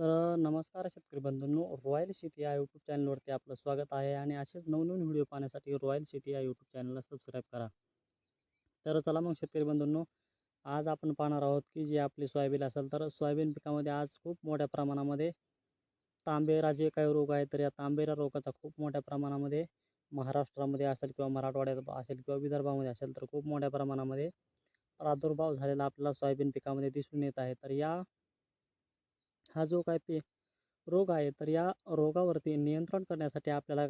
तर नमस्कार शेतकरी बंधूंनो. रॉयल शेती या यूट्यूब चॅनलवरती आपलं स्वागत आहे आणि असेच नवनवीन व्हिडिओ पाहण्यासाठी रॉयल शेती या यूट्यूब चॅनलला सबस्क्राईब करा. तर चला मग शेतकरी बंधूंनो आज आपण पाहणार आहोत की जे आपली सोयाबीन असेल तर सोयाबीन पिकामध्ये आज खूप मोठ्या प्रमाणामध्ये तांबेरा जे काही रोग आहे तर या तांबेरा रोगाचा खूप मोठ्या प्रमाणामध्ये महाराष्ट्रामध्ये असेल किंवा मराठवाड्यात असेल किंवा विदर्भामध्ये असेल तर खूप मोठ्या प्रमाणामध्ये प्रादुर्भाव झालेला आपल्याला सोयाबीन पिकामध्ये दिसून येत आहे. तर या हा जो काय पे रोग आहे तर या रोगावरती नियंत्रण करण्यासाठी आपल्याला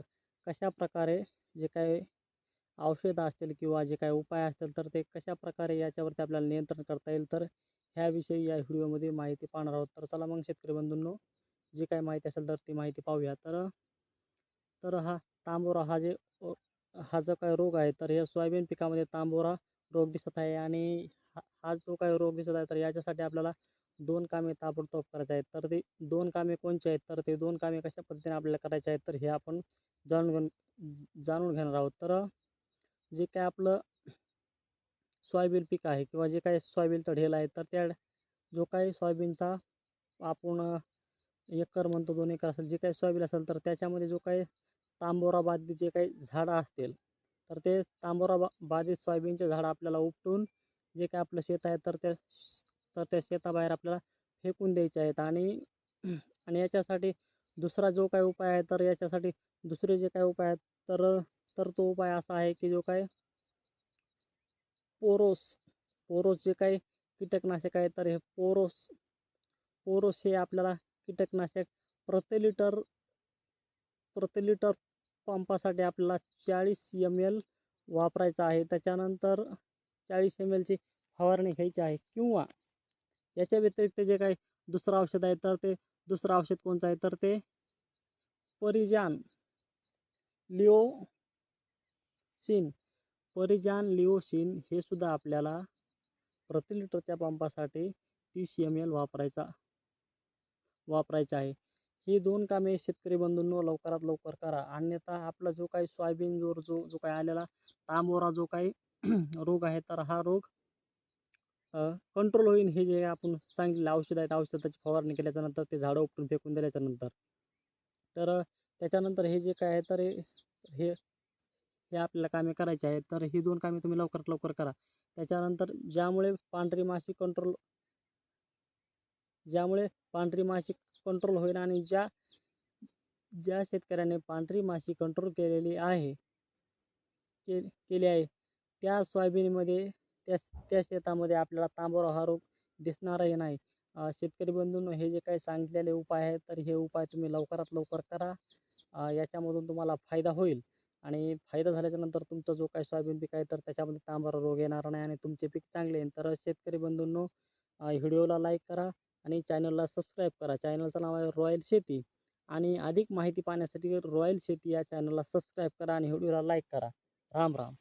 कशा प्रकारे जे काय औषधं असतील किंवा जे काय उपाय असतील तर ते कशा प्रकारे याच्यावरती आपल्याला नियंत्रण करता येईल तर ह्याविषयी या व्हिडिओमध्ये माहिती पाहणार आहोत. तर चला मग शेतकरी बंधूंनो जी काय माहिती असेल तर ती माहिती पाहूया. तर तर हा तांबोरा हा जे हा जो काय रोग आहे तर या सोयाबीन पिकामध्ये तांबोरा रोग दिसत आहे आणि हा हा जो काय रोग दिसत आहे तर याच्यासाठी आपल्याला दोन कामे ताबडतोब करायचे आहेत. तर ते दोन कामे कोणची आहेत? तर ते दोन कामे कशा पद्धतीने आपल्याला करायचे आहेत? तर हे आपण जाणून घेऊन जाणून घेणार आहोत. तर जे काय आपलं सोयाबीन पीक आहे किंवा जे काही सोयाबीनचं ढेल आहे तर त्या जो काही सोयाबीनचा आपण एकर म्हणतो दोन एकर असेल जे काही सोयाबीन असेल तर त्याच्यामध्ये जो काही तांबोरा बाधित जे काही झाडं असतील तर ते तांबोरा बा बाधित सोयाबीनचे झाडं आपल्याला उपटून जे काय आपलं शेत आहे तर त्या तर त्या शेताबाहेर आपल्याला फेकून द्यायचे आहेत. आणि आणि याच्यासाठी दुसरा जो काही उपाय आहे तर याच्यासाठी दुसरे जे काही उपाय आहेत तर तर तो उपाय असा आहे की जो काय पोरोस पोरोस जे काही कीटकनाशक आहे तर हे पोरोस पोरोस हे आपल्याला कीटकनाशक प्रति लिटर प्रति लिटर पंपासाठी आपल्याला चाळीस एम एल वापरायचं आहे. त्याच्यानंतर चाळीस एम एलची फवारणी घ्यायची आहे किंवा याच्या व्यतिरिक्त जे काही दुसरं औषध आहे तर ते दुसरं औषध कोणतं आहे? तर ते परिजान लिओसिन. परिजान लिओसिन हे सुद्धा आपल्याला प्रति लिटरच्या पंपासाठी तीस एम एल वापरायचा वापरायचं आहे. ही दोन कामे शेतकरी बंधूंनो लवकरात लवकर करा. अन्यथा आपला जो काही सोयाबीनवर जो जो काही आलेला तांबोरा जो काही रोग आहे तर हा रोग कंट्रोल होईल हे जे आपण सांगितलं औषध आहेत औषधाची फवारणी केल्याच्यानंतर ते झाडं उपटून फेकून दिल्याच्यानंतर तर त्याच्यानंतर हे जे काय आहे तर हे हे हे आपल्याला कामे करायचे आहेत. तर ही दोन कामे तुम्ही लवकरात लवकर करा. त्याच्यानंतर ज्यामुळे पांढरी माशी कंट्रोल ज्यामुळे पांढरी माशी कंट्रोल होईल आणि ज्या ज्या शेतकऱ्याने पांढरी माशी कंट्रोल केलेली आहे के केली आहे त्या सोयाबीनमध्ये त्या त्या शेतामध्ये आपल्याला तांबोरा हा रोग दिसणारही नाही. शेतकरी बंधूंनो हे जे काही सांगितलेले उपाय आहेत तर हे उपाय तुम्ही लवकरात लवकर करा. याच्यामधून तुम्हाला फायदा होईल. आणि फायदा झाल्याच्यानंतर तुमचा जो काही सोयाबीन पीक आहे तर त्याच्यामध्ये तांबरा रोग येणार नाही आणि तुमचे पीक चांगले येईल. तर शेतकरी बंधूंनो व्हिडिओला लाईक करा आणि चॅनलला सबस्क्राईब करा. चॅनलचं नाव आहे रॉयल शेती. आणि अधिक माहिती पाहण्यासाठी रॉयल शेती या चॅनलला सबस्क्राईब करा आणि व्हिडिओला लाईक करा. राम राम.